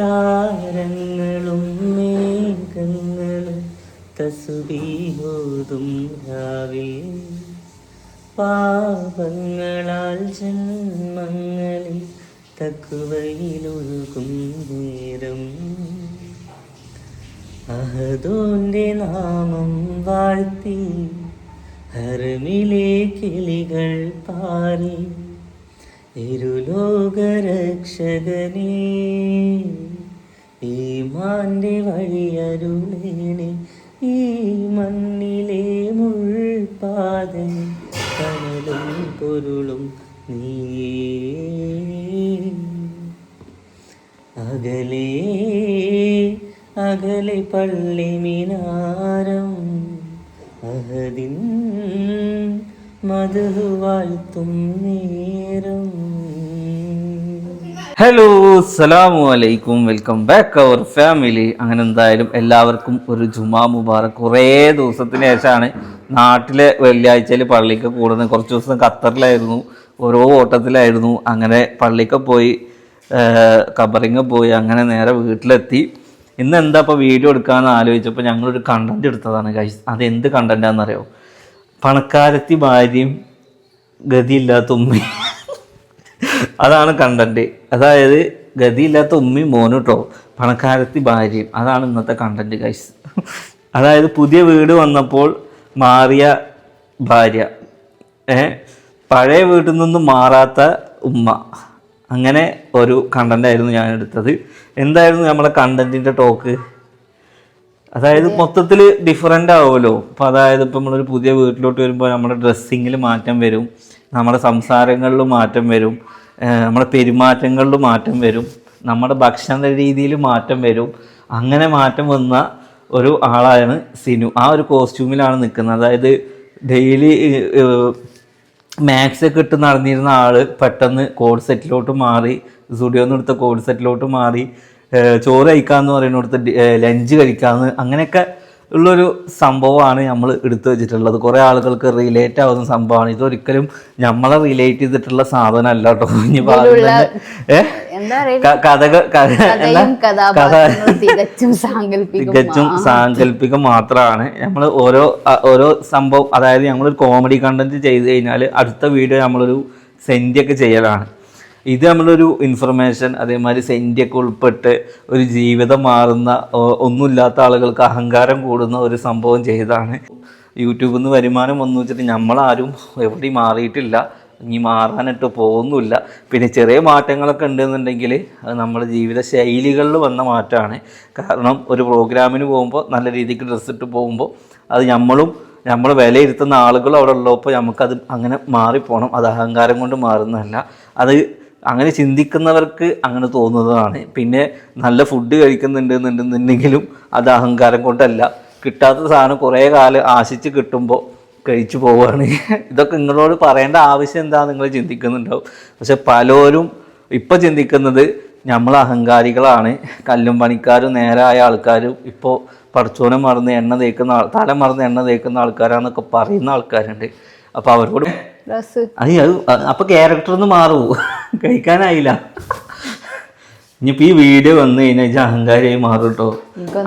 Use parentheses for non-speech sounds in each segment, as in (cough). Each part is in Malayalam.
താരങ്ങളും മേഘങ്ങളും തസുബീഹോതും രാവിൽ. പാപങ്ങളാൽ ജന്മങ്ങളിൽ തക്കുവയിലൊഴുകും നേരം. അഹദോന്റെ നാമം വാഴ്ത്തി ഹരമിലെ കിളികൾ പാറി ഇരുലോകരക്ഷകനേ മാന്റെ വഴിയരുളേണേ ഈ മണ്ണിലെ മുൾപാതൻ കനലും പൊരുളും നീയേ. അകലേ അകലെ പള്ളി മിനാരം അഹദിൻ ഹലോ സലാമു അലൈക്കും. വെൽക്കം ബാക്ക് അവർ ഫാമിലി അങ്ങനെ എന്തായാലും എല്ലാവർക്കും ഒരു ജുമാ മുബാറക് കുറേ ദിവസത്തിന് ശേഷമാണ് നാട്ടിലെ വെള്ളിയാഴ്ചയിൽ പള്ളിക്ക് കൂടുന്നത്. കുറച്ച് ദിവസം ഖത്തറിലായിരുന്നു ഓരോ ഓട്ടത്തിലായിരുന്നു. അങ്ങനെ പള്ളിക്ക് പോയി കബറിങ് പോയി അങ്ങനെ നേരെ വീട്ടിലെത്തി. ഇന്ന് എന്താ ഇപ്പോൾ വീഡിയോ എടുക്കാമെന്ന് ആലോചിച്ചപ്പോൾ ഞങ്ങളൊരു കണ്ടന്റ് എടുത്തതാണ് കഴിച്ച് അത് എന്ത് കണ്ടന്റാണെന്നറിയോ പണക്കാരത്തി ഭാര്യയും ഗതിയില്ലാത്ത ഉമ്മയും. അതാണ് കണ്ടന്റ് അതായത് ഗതിയില്ലാത്ത ഉമ്മയും മോനും കേട്ടോ പണക്കാരത്തി ഭാര്യയും. അതാണ് ഇന്നത്തെ കണ്ടന്റ് കൈസ് അതായത് പുതിയ വീട് വന്നപ്പോൾ മാറിയ ഭാര്യ. ഏ? പഴയ വീട്ടിൽ നിന്നും മാറാത്ത ഉമ്മ. അങ്ങനെ ഒരു കണ്ടന്റ് ആയിരുന്നു ഞാൻ എടുത്തത്. എന്തായിരുന്നു നമ്മുടെ കണ്ടന്റിന്റെ ടോക്ക് അതായത് മൊത്തത്തിൽ ഡിഫറെന്റ് ആവുമല്ലോ. അപ്പോൾ അതായത് ഇപ്പം നമ്മളൊരു പുതിയ വീട്ടിലോട്ട് വരുമ്പോൾ നമ്മുടെ ഡ്രസ്സിങ്ങിൽ മാറ്റം വരും. നമ്മുടെ സംസാരങ്ങളിൽ മാറ്റം വരും. നമ്മുടെ പെരുമാറ്റങ്ങളിൽ മാറ്റം വരും. നമ്മുടെ ഭക്ഷണ രീതിയിൽ മാറ്റം വരും. അങ്ങനെ മാറ്റം വന്ന ഒരു ആളാണ് സിനു. ആ ഒരു കോസ്റ്റ്യൂമിലാണ് നിൽക്കുന്നത് അതായത് ഡെയിലി മാക്സ് ഒക്കെ ഇട്ട് നടന്നിരുന്ന ആൾ പെട്ടെന്ന് കോഡ് സെറ്റിലോട്ട് മാറി സ്റ്റുഡിയോന്ന് എടുത്ത കോഡ് സെറ്റിലോട്ട് മാറി ചോറ് കഴിക്കാന്ന് പറയുന്നിടത്ത് ലഞ്ച് കഴിക്കാന്ന് അങ്ങനെയൊക്കെ ഉള്ളൊരു സംഭവമാണ് നമ്മൾ എടുത്തു വെച്ചിട്ടുള്ളത്. കുറേ ആളുകൾക്ക് റിലേറ്റ് ആവുന്ന സംഭവമാണ്. ഇതൊരിക്കലും നമ്മളെ റിലേറ്റ് ചെയ്തിട്ടുള്ള സാധനമല്ല കേട്ടോ ഇനി പറയുന്നത് ഏഹ് എന്താ പറയുക? ക- കഥകൾ തികച്ചും സാങ്കല്പികം മാത്രമാണ് നമ്മൾ ഓരോ ഓരോ സംഭവം അതായത് നമ്മളൊരു കോമഡി കണ്ടന്റ് ചെയ്ത് കഴിഞ്ഞാൽ അടുത്ത വീഡിയോ നമ്മളൊരു സെന്റിയൊക്കെ ചെയ്യലാണ്. ഇത് നമ്മളൊരു ഇൻഫർമേഷൻ അതേമാതിരി സെന്റിയൊക്കെ ഉൾപ്പെട്ട് ഒരു ജീവിതം മാറുന്ന ഒന്നുമില്ലാത്ത ആളുകൾക്ക് അഹങ്കാരം കൂടുന്ന ഒരു സംഭവം ചെയ്താണ് യൂട്യൂബിൽ നിന്ന് വരുമാനം വന്നു വെച്ചിട്ട് നമ്മളാരും എവിടെയും മാറിയിട്ടില്ല. ഇനി മാറാനിട്ട് പോകുന്നില്ല പിന്നെ ചെറിയ മാറ്റങ്ങളൊക്കെ ഉണ്ടെന്നുണ്ടെങ്കിൽ അത് നമ്മുടെ ജീവിത ശൈലികളിൽ വന്ന മാറ്റമാണ്. കാരണം ഒരു പ്രോഗ്രാമിന് പോകുമ്പോൾ നല്ല രീതിക്ക് ഡ്രസ്സ് ഇട്ട് പോകുമ്പോൾ അത് നമ്മളും നമ്മൾ വിലയിരുത്തുന്ന ആളുകളും അവിടെ ഉള്ളപ്പോൾ നമുക്കത് അങ്ങനെ മാറിപ്പോകണം അത് അഹങ്കാരം കൊണ്ട് മാറുന്നതല്ല. അത് അങ്ങനെ ചിന്തിക്കുന്നവർക്ക് അങ്ങനെ തോന്നുന്നതാണ്. പിന്നെ നല്ല ഫുഡ് കഴിക്കുന്നുണ്ട് എന്നുണ്ടെന്നുണ്ടെങ്കിലും അത് അഹങ്കാരം കൊണ്ടല്ല. കിട്ടാത്ത സാധനം കുറേ കാലം ആശിച്ച് കിട്ടുമ്പോൾ കഴിച്ചു പോവുകയാണ്. ഇതൊക്കെ നിങ്ങളോട് പറയേണ്ട ആവശ്യം എന്താ നിങ്ങൾ ചിന്തിക്കുന്നുണ്ടാവും. പക്ഷെ പലരും ഇപ്പോൾ ചിന്തിക്കുന്നത് നമ്മൾ അഹങ്കാരികളാണ്. കല്ലും പണിക്കാരും നേരായ ആൾക്കാരും ഇപ്പോൾ പടച്ചോനെ മറന്ന് എണ്ണ തേക്കുന്ന ആൾ തല മറന്ന് എണ്ണ തേക്കുന്ന ആൾക്കാരാന്നൊക്കെ പറയുന്ന ആൾക്കാരുണ്ട്. അപ്പോൾ അവരോട് അയ്യോ അപ്പോൾ ക്യാരക്ടർ ഒന്ന് മാറൂ. കഴിക്കാനായില്ല. ഇനിയിപ്പോ ഈ വീഡിയോ വന്നു കഴിഞ്ഞാൽ ഇച്ച അഹങ്കാരിയായി മാറും കേട്ടോ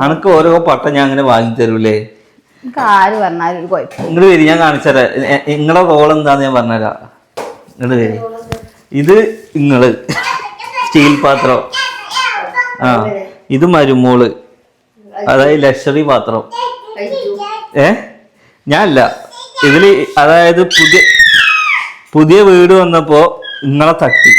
അനക്ക് ഓരോ പട്ടം ഞാൻ അങ്ങനെ വാങ്ങി തരൂലേ? എനിക്ക് ആര് പറഞ്ഞാലും ഒരു കുഴപ്പം ഇങ്ങോട്ട് വരി ഞാൻ കാണിച്ചുതരാം നിങ്ങളെ റോൾ എന്താന്ന് ഞാൻ പറഞ്ഞുതരാം. ഇങ്ങോട്ട് വരി. ഇത് നിങ്ങൾ സ്റ്റീൽ പാത്രം. ആ ഇത് മരുമോൾ. അതായത് ലക്ഷറി പാത്രം. ഏ? ഞാനല്ല. ഇതിൽ അതായത് പുതിയ പുതിയ വീട് വന്നപ്പോ ഇങ്ങളെ തട്ടി.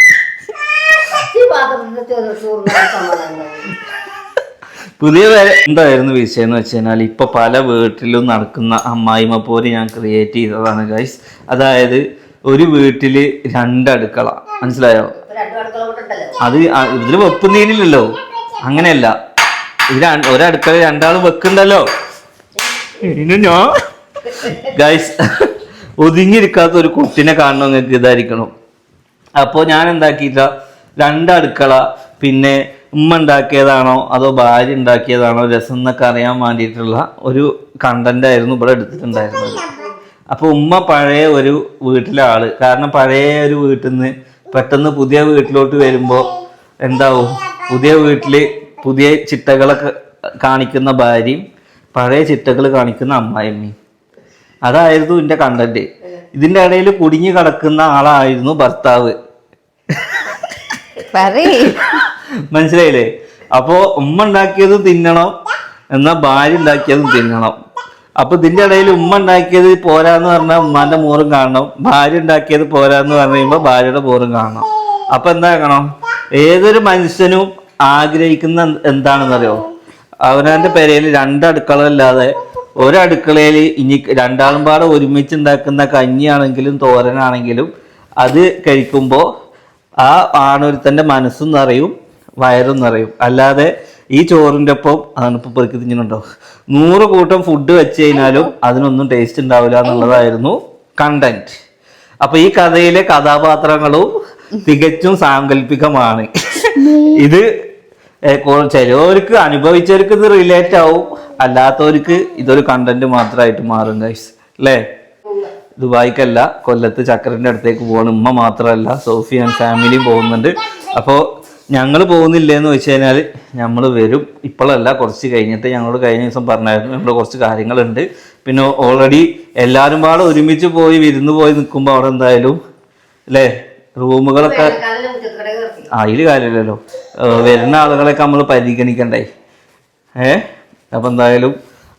പുതിയ എന്തായിരുന്നു വിഷയം എന്ന് വെച്ച് കഴിഞ്ഞാൽ ഇപ്പൊ പല വീട്ടിലും നടക്കുന്ന അമ്മായിമ്മ പോലെ ഞാൻ ക്രിയേറ്റ് ചെയ്തതാണ് ഗൈസ് അതായത് ഒരു വീട്ടിൽ രണ്ടടുക്കള. മനസ്സിലായോ? അത് ഇതിൽ വെപ്പുന്നീനില്ലല്ലോ അങ്ങനെയല്ല. ഒരടുക്കള രണ്ടാൾ വെക്കണ്ടല്ലോ ഞാൻ ഗൈസ് ഒതുങ്ങിയിരിക്കാത്ത ഒരു കുട്ടിനെ കാണണം നിങ്ങൾക്ക് ഇതായിരിക്കണം അപ്പോൾ ഞാൻ എന്താക്കിയിട്ട രണ്ടടുക്കള പിന്നെ ഉമ്മ ഉണ്ടാക്കിയതാണോ അതോ ഭാര്യ ഉണ്ടാക്കിയതാണോ രസം എന്നൊക്കെ അറിയാൻ വേണ്ടിയിട്ടുള്ള ഒരു കണ്ടന്റ് ആയിരുന്നു ഇവിടെ എടുത്തിട്ടുണ്ടായിരുന്നത്. അപ്പോൾ ഉമ്മ പഴയ ഒരു വീട്ടിലെ ആൾ. കാരണം പഴയ ഒരു വീട്ടിൽ നിന്ന് പെട്ടെന്ന് പുതിയ വീട്ടിലോട്ട് വരുമ്പോൾ എന്താവും? പുതിയ വീട്ടിൽ പുതിയ ചിട്ടകളൊക്കെ കാണിക്കുന്ന ഭാര്യയും പഴയ ചിട്ടകൾ കാണിക്കുന്ന അമ്മായിമ്മയും. അതായിരുന്നു എന്റെ കണ്ടന്റ് ഇതിന്റെ ഇടയിൽ കുടുങ്ങി കിടക്കുന്ന ആളായിരുന്നു ഭർത്താവ്. മനസ്സിലായില്ലേ? അപ്പോ ഉമ്മ ഉണ്ടാക്കിയതും തിന്നണം എന്നാ ഭാര്യ ഉണ്ടാക്കിയതും തിന്നണം. അപ്പൊ ഇതിന്റെ ഇടയിൽ ഉമ്മ ഉണ്ടാക്കിയത് പോരാന്ന് പറഞ്ഞാൽ ഉമ്മാന്റെ മോറും കാണണം. ഭാര്യ ഉണ്ടാക്കിയത് പോരാന്ന് പറഞ്ഞു കഴിയുമ്പോ ഭാര്യയുടെ മോറും കാണണം. അപ്പൊ എന്താക്കണം ഏതൊരു മനുഷ്യനും ആഗ്രഹിക്കുന്ന എന്താണെന്നറിയോ? അവനവന്റെ പെരയിൽ രണ്ടടുക്കളല്ലാതെ ഒരടുക്കളയിൽ ഇനി രണ്ടാളും പാടെ ഒരുമിച്ച് ഉണ്ടാക്കുന്ന കഞ്ഞിയാണെങ്കിലും തോരനാണെങ്കിലും അത് കഴിക്കുമ്പോൾ ആ ആണൊരുത്തന്റെ മനസ്സും നിറയും വയറും നിറയും. അല്ലാതെ ഈ ചോറിന്റെ ഒപ്പം അതാണ് ഇപ്പൊ പെറുക്കി തിന്നുന്നുണ്ടോ? നൂറ് കൂട്ടം ഫുഡ് വെച്ച് കഴിഞ്ഞാലും അതിനൊന്നും ടേസ്റ്റ് ഉണ്ടാവില്ല എന്നുള്ളതായിരുന്നു കണ്ടന്റ് അപ്പൊ ഈ കഥയിലെ കഥാപാത്രങ്ങളും തികച്ചും സാങ്കല്പികമാണ്. ഇത് ചിലവർക്ക് അനുഭവിച്ചവർക്ക് ഇത് റിലേറ്റ് ആവും. അല്ലാത്തവർക്ക് ഇതൊരു കണ്ടന്റ് മാത്രമായിട്ട് മാറും ഗൈസ് അല്ലേ ദുബായിക്കല്ല കൊല്ലത്ത് ചക്രന്റെ അടുത്തേക്ക് പോകണം ഉമ്മ മാത്രമല്ല സോഫി ആൻഡ് ഫാമിലിയും പോകുന്നുണ്ട്. അപ്പോൾ ഞങ്ങൾ പോകുന്നില്ലെന്ന് വെച്ച് കഴിഞ്ഞാൽ നമ്മൾ വരും. ഇപ്പോഴല്ല കുറച്ച് കഴിഞ്ഞിട്ട് ഞങ്ങളോട് കഴിഞ്ഞ ദിവസം പറഞ്ഞായിരുന്നു. നമ്മൾ കുറച്ച് കാര്യങ്ങളുണ്ട്. പിന്നെ ഓൾറെഡി എല്ലാവരും പാടെ ഒരുമിച്ച് പോയി വിരുന്ന് പോയി നിൽക്കുമ്പോൾ അവിടെ എന്തായാലും അല്ലേ റൂമുകളൊക്കെ അതിൽ കാര്യമില്ലല്ലോ. വരുന്ന ആളുകളെയൊക്കെ നമ്മൾ പരിഗണിക്കണ്ടേ? ഏ? അപ്പം എന്തായാലും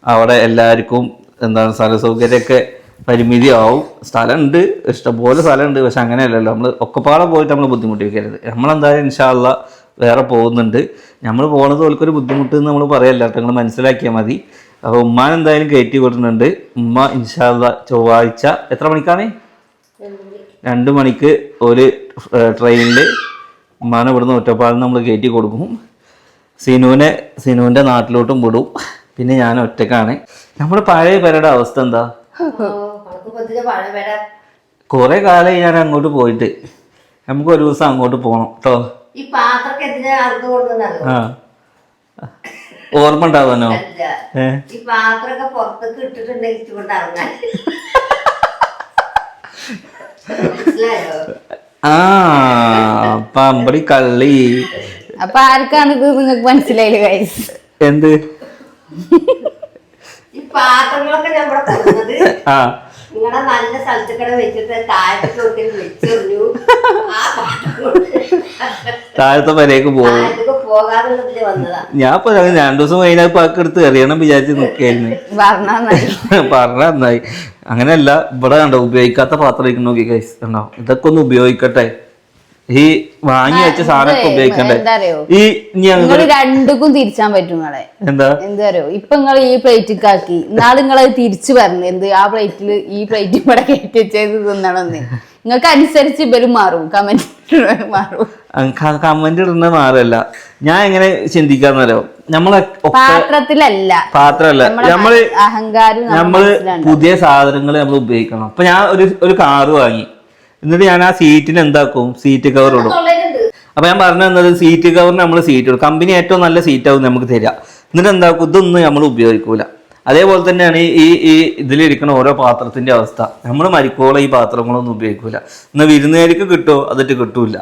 അവിടെ എല്ലാവർക്കും എന്താണ് സ്ഥല സൗകര്യമൊക്കെ പരിമിതി ആവും സ്ഥലമുണ്ട് ഇഷ്ടംപോലെ സ്ഥലമുണ്ട് പക്ഷെ അങ്ങനെയല്ലല്ലോ. നമ്മൾ ഒക്കെപ്പാടെ പോയിട്ട് നമ്മൾ ബുദ്ധിമുട്ടിക്കരുത് നമ്മളെന്തായാലും ഇൻഷാല്ല വേറെ പോകുന്നുണ്ട്. നമ്മൾ പോകുന്നത് ഓൽക്കൊരു ബുദ്ധിമുട്ട് എന്ന് നമ്മൾ പറയല്ല നിങ്ങൾ മനസ്സിലാക്കിയാൽ മതി. അപ്പോൾ ഉമ്മാൻ എന്തായാലും കയറ്റി വിടുന്നുണ്ട് ഉമ്മ ഇൻഷാല്ല ചൊവ്വാഴ്ച എത്ര മണിക്കാണ്? രണ്ട് മണിക്ക് ഒരു ട്രെയിനിൽ ഉമ്മാനെ ഇവിടുന്ന് ഒറ്റപ്പാടിന് നമ്മൾ കയറ്റി കൊടുക്കും. സിനുവിനെ സിനുവിന്റെ നാട്ടിലോട്ടും വിടും. പിന്നെ ഞാൻ ഒറ്റക്കാണ്. നമ്മുടെ പഴയ പേരുടെ അവസ്ഥ എന്താ? കുറെ കാലം ഞാൻ അങ്ങോട്ട് പോയിട്ട്. നമുക്ക് ഒരു ദിവസം അങ്ങോട്ട് പോകണം കേട്ടോ ഓർമ്മ ഉണ്ടാവാനോ ആ പമ്പടി കള്ളി. അപ്പൊ ആർക്കാണ് ഇത് നിങ്ങൾക്ക് മനസ്സിലായില്ല ഗൈസ് എന്ത്? ഈ പാത്രങ്ങളൊക്കെ നമ്മുടെ ആ. നിങ്ങളുടെ നല്ല സ്ഥലത്തേക്കടെ വെച്ചിട്ട് താഴത്തോട്ട് വെച്ചെറിഞ്ഞു ആ പാത്രം കൊണ്ട് താഴത്തെ വരേക്ക് പോകും ഞാൻ ഇപ്പൊ രണ്ടു ദിവസം കഴിഞ്ഞാൽ പാക്ക് എടുത്ത് എറിയണം വിചാരിച്ച് നിൽക്കായിരുന്നു പറഞ്ഞ (laughs) നന്നായി. അങ്ങനെയല്ല ഇവിടെ കണ്ടോ ഉപയോഗിക്കാത്ത പാത്രം ഇരിക്കുന്നു നോക്കി കണ്ടോ? ഇതൊക്കെ ഒന്ന് ഉപയോഗിക്കട്ടെ. ഈ വാങ്ങി വെച്ച സാധനമൊക്കെ ഉപയോഗിക്കണ്ടേ? ഈ ഞങ്ങൾ രണ്ടുക്കും തിരിച്ചാൻ പറ്റും നിങ്ങളെ. എന്താ? എന്താ അറിയോ? ഇപ്പൊ നിങ്ങൾ ഈ പ്ലേറ്റിക്ക് ആക്കി. നാളെ നിങ്ങൾ തിരിച്ചു പറഞ്ഞു എന്ത് ആ പ്ലേറ്റിൽ ഈ പ്ലേറ്റ് ഇവിടെ കയറ്റി വെച്ചത് തിന്നണമെന്ന് നിങ്ങൾക്ക് അനുസരിച്ച് ഇവരും മാറും. കമന്റ് മാറും. കമന്റ് ഇടുന്ന മാറല്ല. ഞാൻ എങ്ങനെ ചിന്തിക്കാന്നല്ലോ നമ്മളെ പാത്രത്തിലല്ല. പാത്രമല്ല നമ്മൾ അഹങ്കാരം നമ്മൾ പുതിയ സാധനങ്ങൾ നമ്മൾ ഉപയോഗിക്കണം. അപ്പൊ ഞാൻ ഒരു ഒരു കാറ് വാങ്ങി. എന്നിട്ട് ഞാൻ ആ സീറ്റിന് എന്താക്കും? സീറ്റ് കവർ ഇടും. അപ്പൊ ഞാൻ പറഞ്ഞു തന്നത് സീറ്റ് കവറിന് നമ്മൾ സീറ്റ് ഇടും. കമ്പനി ഏറ്റവും നല്ല സീറ്റ് ആവും നമുക്ക് തരിക. എന്നിട്ട് എന്താക്കും? ഇതൊന്നും നമ്മൾ ഉപയോഗിക്കൂല. അതേപോലെ തന്നെയാണ് ഈ ഈ ഈ ഇതിലിരിക്കുന്ന ഓരോ പാത്രത്തിന്റെ അവസ്ഥ. നമ്മൾ മരിക്കോളം ഈ പാത്രങ്ങളൊന്നും ഉപയോഗിക്കൂല. എന്നാൽ വിരുന്നുകാർക്ക് കിട്ടുമോ അതിട്ട് കിട്ടൂല.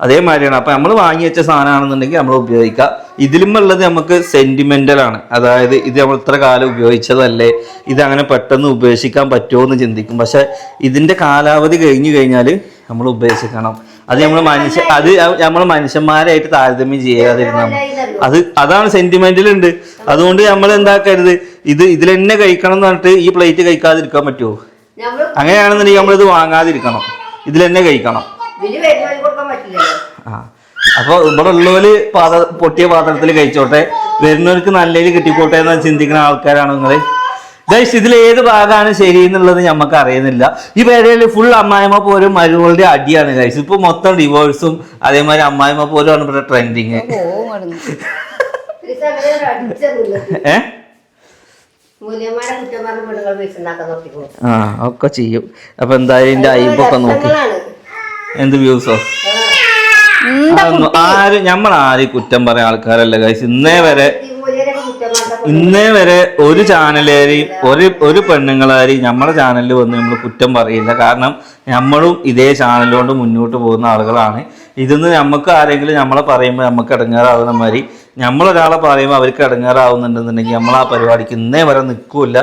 അതേമാതിരിയാണ്. അപ്പൊ നമ്മൾ വാങ്ങി വെച്ച സാധനമാണെന്നുണ്ടെങ്കിൽ നമ്മൾ ഉപയോഗിക്കുക. ഇതിലും ഉള്ളത് നമുക്ക് സെന്റിമെന്റൽ ആണ്. അതായത് ഇത് നമ്മൾ ഇത്ര കാലം ഉപയോഗിച്ചതല്ലേ? ഇത് അങ്ങനെ പെട്ടെന്ന് ഉപേക്ഷിക്കാൻ പറ്റുമോ എന്ന് ചിന്തിക്കും. പക്ഷേ ഇതിന്റെ കാലാവധി കഴിഞ്ഞു കഴിഞ്ഞാൽ നമ്മൾ ഉപേക്ഷിക്കണം. അത് നമ്മൾ മനുഷ്യ അത് നമ്മൾ മനുഷ്യന്മാരായിട്ട് താരതമ്യം ചെയ്യാതിരുന്നാൽ അത് അതാണ് സെന്റിമെന്റിൽ ഉണ്ട്. അതുകൊണ്ട് നമ്മൾ എന്താക്കരുത്? ഇത് ഇതിൽ തന്നെ കഴിക്കണം എന്ന് പറഞ്ഞിട്ട് ഈ പ്ലേറ്റ് കഴിക്കാതിരിക്കാൻ പറ്റുമോ? അങ്ങനെയാണെന്നുണ്ടെങ്കിൽ നമ്മളിത് വാങ്ങാതിരിക്കണം. ഇതിൽ തന്നെ കഴിക്കണം. അപ്പൊ ഇവിടെ ഉള്ളവര് പാത പൊട്ടിയ പാത്രത്തിൽ കഴിച്ചോട്ടെ. വരുന്നവർക്ക് നല്ലതിൽ കിട്ടിക്കോട്ടെ എന്ന് ചിന്തിക്കുന്ന ആൾക്കാരാണ് നിങ്ങൾ. ഗൈസ് ഇതിൽ ഏത് ഭാഗമാണ് ശരി എന്നുള്ളത് നമുക്ക് അറിയുന്നില്ല. ഈ പേരയിൽ ഫുൾ അമ്മായിമ്മ പോരും മരുകളുടെ അടിയാണ് ഗൈസ് ഇപ്പൊ മൊത്തം ഡിവോഴ്സും അതേമാതിരി അമ്മായിമ്മ പോലും ആണ് ഇവിടെ ട്രെൻഡിങ് ആ ഒക്കെ ചെയ്യും. അപ്പൊ എന്തായാലും ഇതിന്റെ അയിമ്പൊക്കെ നോക്കി. എന്ത് വ്യൂസോ ആരും നമ്മൾ ആരും കുറ്റം പറയാൻ ആൾക്കാരല്ല കഴിച്ച് ഇന്നേ വരെ ഇന്നേ വരെ ഒരു ചാനലേരെയും ഒരു ഒരു പെണ്ണുങ്ങളാരെയും നമ്മുടെ ചാനലിൽ വന്ന് നമ്മൾ കുറ്റം പറയില്ല. കാരണം നമ്മളും ഇതേ ചാനലിലോണ്ട് മുന്നോട്ട് പോകുന്ന ആളുകളാണ്. ഇതിന്ന് നമുക്ക് ആരെങ്കിലും നമ്മളെ പറയുമ്പോൾ നമുക്ക് ഇടങ്ങാറാവുന്ന മാതിരി നമ്മളൊരാളെ പറയുമ്പോൾ അവർക്ക് ഇടങ്ങാറാവുന്നുണ്ടെന്നുണ്ടെങ്കിൽ നമ്മൾ ആ പരിപാടിക്ക് ഇന്നേ വരെ നിൽക്കില്ല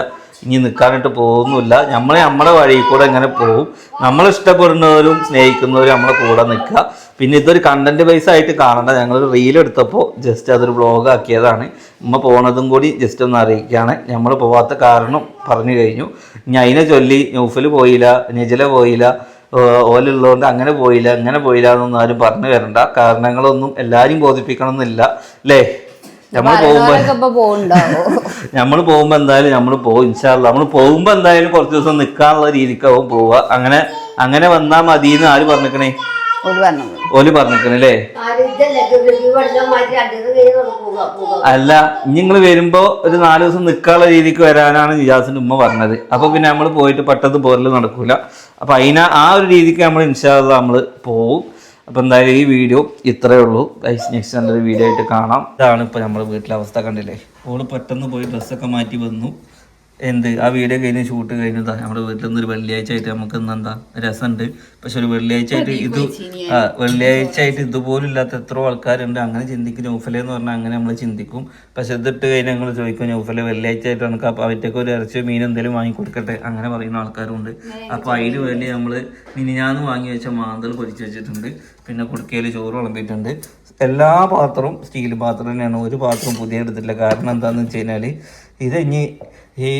ഇനി നിൽക്കാനായിട്ട് പോകുന്നില്ല. നമ്മളെ നമ്മുടെ വഴി കൂടെ ഇങ്ങനെ പോകും. നമ്മൾ ഇഷ്ടപ്പെടുന്നവരും സ്നേഹിക്കുന്നവരും നമ്മളെ കൂടെ നിൽക്കുക. പിന്നെ ഇതൊരു കണ്ടന്റ് ബേസ് ആയിട്ട് കാണണ്ട. ഞങ്ങളൊരു റീൽ എടുത്തപ്പോൾ ജസ്റ്റ് അതൊരു ബ്ലോഗ് ആക്കിയതാണ്. ഉമ്മ പോണതും കൂടി ജസ്റ്റ് ഒന്ന് അറിയിക്കുകയാണ്. നമ്മൾ പോവാത്ത കാരണം പറഞ്ഞു കഴിഞ്ഞു. ഇനി അതിനെ ചൊല്ലി ന്യൂഫിൽ പോയില്ല നിജല പോയില്ല ഓലുള്ളതുകൊണ്ട് അങ്ങനെ പോയില്ല അങ്ങനെ പോയില്ല എന്നൊന്നും ആരും പറഞ്ഞു വരണ്ട. കാരണങ്ങളൊന്നും എല്ലാവരും ബോധിപ്പിക്കണം എന്നില്ല അല്ലേ നമ്മൾ പോകുമ്പോ (laughs) നമ്മൾ പോകുമ്പോ എന്തായാലും നമ്മൾ പോകും ഇൻഷാല്ല നമ്മൾ പോകുമ്പോ എന്തായാലും കുറച്ച് ദിവസം നിൽക്കാനുള്ള രീതിക്കാവും പോവുക അങ്ങനെ അങ്ങനെ വന്നാ മതി എന്ന് ആര് പറഞ്ഞിക്കണേ? ഓൽ പറഞ്ഞിക്കണല്ലേ അല്ല? നിങ്ങൾ വരുമ്പോ ഒരു നാല് ദിവസം നിൽക്കാനുള്ള രീതിക്ക് വരാനാണ് നിജാസിന്റെ ഉമ്മ പറഞ്ഞത്. അപ്പൊ പിന്നെ നമ്മൾ പോയിട്ട് പെട്ടെന്ന് പോരൽ നടക്കൂല. അപ്പൊ അതിന ആ ഒരു രീതിക്ക് നമ്മൾ ഇൻഷാല്ല നമ്മൾ പോവും. അപ്പൊ എന്തായാലും ഈ വീഡിയോ ഇത്രയേ ഉള്ളൂ. നെക്സ്റ്റ് നല്ലൊരു വീഡിയോ ആയിട്ട് കാണാം. ഇതാണ് ഇപ്പൊ നമ്മുടെ വീട്ടിലെ അവസ്ഥ കണ്ടില്ലേ? ഓൾ പെട്ടെന്ന് പോയി ഡ്രസ്സൊക്കെ മാറ്റി വന്നു. എന്ത്? ആ വീഡിയോ കഴിഞ്ഞ് ഷൂട്ട് കഴിഞ്ഞതാ നമ്മുടെ വീട്ടിൽ നിന്ന് ഒരു വെള്ളിയാഴ്ച ആയിട്ട് നമുക്ക് ഇന്ന് എന്താ? രസമുണ്ട്. പക്ഷെ ഒരു വെള്ളിയാഴ്ച ആയിട്ട് ഇത് ആ വെള്ളിയാഴ്ച ആയിട്ട് ഇതുപോലും ഇല്ലാത്ത എത്രയോ ആൾക്കാരുണ്ട്. അങ്ങനെ ചിന്തിക്കും നൗഫലെ എന്ന് പറഞ്ഞാൽ അങ്ങനെ നമ്മൾ ചിന്തിക്കും. പക്ഷെ ഇതിട്ട് കഴിഞ്ഞാൽ ഞങ്ങൾ ചോദിക്കും നൗഫലെ വെള്ളിയാഴ്ച ആയിട്ട് നമുക്ക് അപ്പോൾ അവറ്റൊക്കെ ഒരു ഇറച്ചിയോ മീൻ എന്തെങ്കിലും വാങ്ങി കൊടുക്കട്ടെ? അങ്ങനെ പറയുന്ന ആൾക്കാരുണ്ട്. അപ്പോൾ അതിന് വേണ്ടി നമ്മൾ മിനിഞ്ഞാന്ന് വാങ്ങി വെച്ച മാന്തൽ പൊരിച്ച് വെച്ചിട്ടുണ്ട്. പിന്നെ കുടുക്കയിൽ ചോറ് വിളമ്പിയിട്ടുണ്ട്. എല്ലാ പാത്രവും സ്റ്റീൽ പാത്രം തന്നെയാണ്. ഒരു പാത്രവും പുതിയ എടുത്തിട്ടില്ല. കാരണം എന്താണെന്ന് വെച്ച് കഴിഞ്ഞാൽ ഇത് ഇനി ഈ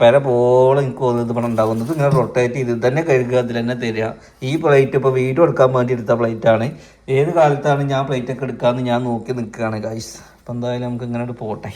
പേര പോലെ എനിക്ക് തോന്നുന്നത് ഇവിടെ ഉണ്ടാകുന്നത്. ഇങ്ങനെ റൊട്ടേറ്റ് ചെയ്ത് തന്നെ കഴുകുക അതിൽ തന്നെ തരിക. ഈ പ്ലേറ്റ് ഇപ്പോൾ വീഡിയോ എടുക്കാൻ വേണ്ടി എടുത്ത പ്ലേറ്റാണ് ഏത് കാലത്താണ് ഞാൻ പ്ലേറ്റ് ഒക്കെ എടുക്കാമെന്ന് ഞാൻ നോക്കി നിൽക്കുകയാണ് ഗൈസ് അപ്പം എന്തായാലും നമുക്ക് ഇങ്ങനെ പോട്ടെ.